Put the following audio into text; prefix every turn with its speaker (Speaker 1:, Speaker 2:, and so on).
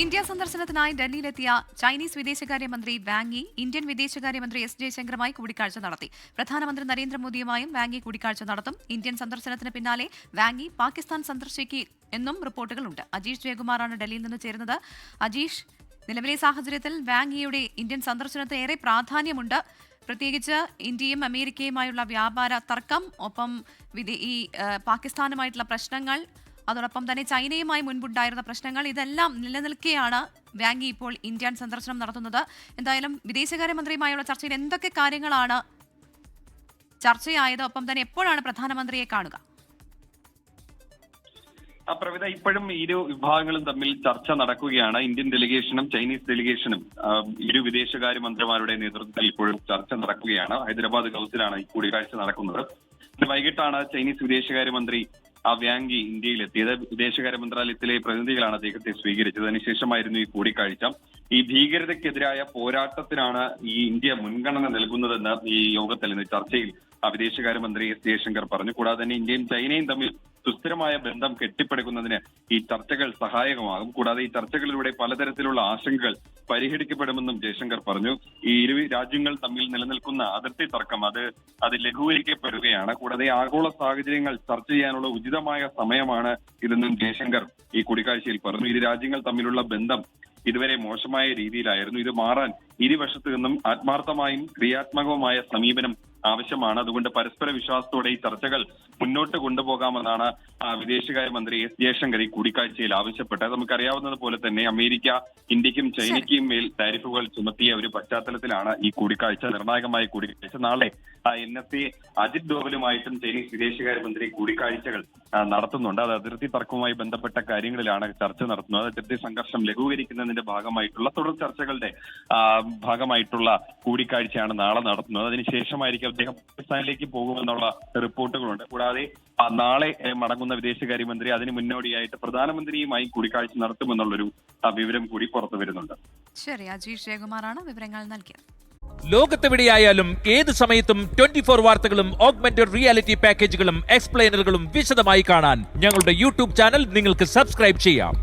Speaker 1: India സന്ദർശനത്തിനായി ഡൽഹിയിലെത്തിയ Chinese വിദേശകാര്യമന്ത്രി വാങ് യി ഇന്ത്യൻ വിദേശകാര്യമന്ത്രി എസ് ജയശങ്കറുമായി കൂടിക്കാഴ്ച നടത്തി. പ്രധാനമന്ത്രി നരേന്ദ്രമോദിയുമായും വാങ് യി കൂടിക്കാഴ്ച നടത്തും. ഇന്ത്യൻ സന്ദർശനത്തിന് പിന്നാലെ വാങ്ങി പാകിസ്ഥാൻ സന്ദർശിക്കും എന്നും റിപ്പോർട്ടുകളുണ്ട്. അജീഷ് ജയകുമാറാണ് ഡൽഹിയിൽ നിന്ന് ചേരുന്നത്. അജീഷ് നിലവിലെ സാഹചര്യത്തിൽ വാങ്ങിയുടെ ഇന്ത്യൻ സന്ദർശനത്തിന് ഏറെ പ്രാധാന്യമുണ്ട്. പ്രത്യേകിച്ച് ഇന്ത്യയും അമേരിക്കയുമായുള്ള വ്യാപാര തർക്കം ഒപ്പം ഈ പാകിസ്ഥാനുമായിട്ടുള്ള പ്രശ്നങ്ങൾ അതോടൊപ്പം തന്നെ ചൈനയുമായി മുൻപുണ്ടായിരുന്ന പ്രശ്നങ്ങൾ ഇതെല്ലാം നിലനിൽക്കെയാണ് വാങ്ങി ഇപ്പോൾ ഇന്ത്യൻ സന്ദർശനം നടത്തുന്നത്. എന്തായാലും വിദേശകാര്യമന്ത്രിയുമായുള്ള ചർച്ചയിൽ എന്തൊക്കെ കാര്യങ്ങളാണ് ചർച്ചയായത്? ഒപ്പം തന്നെ എപ്പോഴാണ് പ്രധാനമന്ത്രിയെ കാണുക?
Speaker 2: ആ പ്രവിധ ഇപ്പോഴും ഇരു വിഭാഗങ്ങളും തമ്മിൽ ചർച്ച നടക്കുകയാണ്. ഇന്ത്യൻ ഡെലിഗേഷനും ചൈനീസ് ഡെലിഗേഷനും ഇരു വിദേശകാര്യമന്ത്രിമാരുടെ നേതൃത്വത്തിൽ ഇപ്പോഴും ചർച്ച നടക്കുകയാണ്. ഹൈദരാബാദ് ഹൌസിലാണ് ഈ കൂടിക്കാഴ്ച നടക്കുന്നത്. വൈകിട്ടാണ് ചൈനീസ് വിദേശകാര്യമന്ത്രി വ്യാങ്കി ഇന്ത്യയിലെത്തിയത്. വിദേശകാര്യ മന്ത്രാലയത്തിലെ പ്രതിനിധികളാണ് അദ്ദേഹത്തെ സ്വീകരിച്ചത്. അതിനുശേഷമായിരുന്നു ഈ കൂടിക്കാഴ്ച. ഈ ഭീകരതയ്ക്കെതിരായ പോരാട്ടത്തിനാണ് ഈ ഇന്ത്യ മുൻഗണന നൽകുന്നതെന്ന് ഈ യോഗത്തിൽ ചർച്ചയിൽ വിദേശകാര്യമന്ത്രി എസ് ജയശങ്കർ പറഞ്ഞു. കൂടാതെ തന്നെ ഇന്ത്യയും ചൈനയും തമ്മിൽ സുസ്ഥിരമായ ബന്ധം കെട്ടിപ്പടുക്കുന്നതിന് ഈ ചർച്ചകൾ സഹായകമാകും. കൂടാതെ ഈ ചർച്ചകളിലൂടെ പലതരത്തിലുള്ള ആശങ്കകൾ പരിഹരിക്കപ്പെടുമെന്നും ജയശങ്കർ പറഞ്ഞു. ഈ ഇരു രാജ്യങ്ങൾ തമ്മിൽ നിലനിൽക്കുന്ന അതിർത്തി തർക്കം അത് അത് ലഘൂകരിക്കപ്പെടുകയാണ്. കൂടാതെ ആഗോള സാഹചര്യങ്ങൾ ചർച്ച ചെയ്യാനുള്ള ഉചിതമായ സമയമാണ് ഇതെന്നും ജയശങ്കർ ഈ കൂടിക്കാഴ്ചയിൽ പറഞ്ഞു. ഇരു രാജ്യങ്ങൾ തമ്മിലുള്ള ബന്ധം ഇതുവരെ മോശമായ രീതിയിലായിരുന്നു. ഇത് മാറാൻ ഇരുവശത്തു നിന്നും ആത്മാർത്ഥമായും ക്രിയാത്മകവുമായ സമീപനം ആവശ്യമാണ്. അതുകൊണ്ട് പരസ്പര വിശ്വാസത്തോടെ ഈ ചർച്ചകൾ മുന്നോട്ട് കൊണ്ടുപോകാമെന്നാണ് വിദേശകാര്യ വിദേശകാര്യമന്ത്രി എസ് ജയശങ്കർ ഈ കൂടിക്കാഴ്ചയിൽ ആവശ്യപ്പെട്ടത്. നമുക്കറിയാവുന്നത് പോലെ തന്നെ അമേരിക്ക ഇന്ത്യക്കും ചൈനയ്ക്കും മേൽ താരിഫുകൾ ചുമത്തിയ ഒരു പശ്ചാത്തലത്തിലാണ് ഈ കൂടിക്കാഴ്ച നിർണായകമായ കൂടിക്കാഴ്ച. നാളെ എൻ എസ് സി അജിത് ഡോവലുമായിട്ടും ചൈനീസ് വിദേശകാര്യമന്ത്രി കൂടിക്കാഴ്ചകൾ നടത്തുന്നുണ്ട്. അത് അതിർത്തി തർക്കവുമായി ബന്ധപ്പെട്ട കാര്യങ്ങളിലാണ് ചർച്ച നടത്തുന്നത്. അതിർത്തി സംഘർഷം ലഘൂകരിക്കുന്നതിന്റെ ഭാഗമായിട്ടുള്ള തുടർ ചർച്ചകളുടെ ഭാഗമായിട്ടുള്ള കൂടിക്കാഴ്ചയാണ് നാളെ നടത്തുന്നത്. അതിനുശേഷമായിരിക്കും അദ്ദേഹം പാകിസ്ഥാനിലേക്ക് പോകുമെന്നുള്ള റിപ്പോർട്ടുകളുണ്ട്. കൂടാതെ നാളെ മടങ്ങുന്ന വിദേശകാര്യമന്ത്രി അതിന് മുന്നോടിയായിട്ട് പ്രധാനമന്ത്രിയുമായി കൂടിക്കാഴ്ച നടത്തുമെന്നുള്ളൊരു വിവരം കൂടി പുറത്തു വരുന്നുണ്ട്.
Speaker 1: ശരി അജീഷ് ജയകുമാറാണ് വിവരങ്ങൾ നൽകിയത്.
Speaker 3: ലോകത്തെവിടെയായാലും ഏത് സമയത്തും ട്വന്റി ഫോർ വാർത്തകളും ഓഗ്മെന്റഡ് റിയാലിറ്റി പാക്കേജുകളും എക്സ്പ്ലെയിനറുകളും വിശദമായി കാണാൻ ഞങ്ങളുടെ യൂട്യൂബ് ചാനൽ നിങ്ങൾക്ക് സബ്സ്ക്രൈബ് ചെയ്യാം.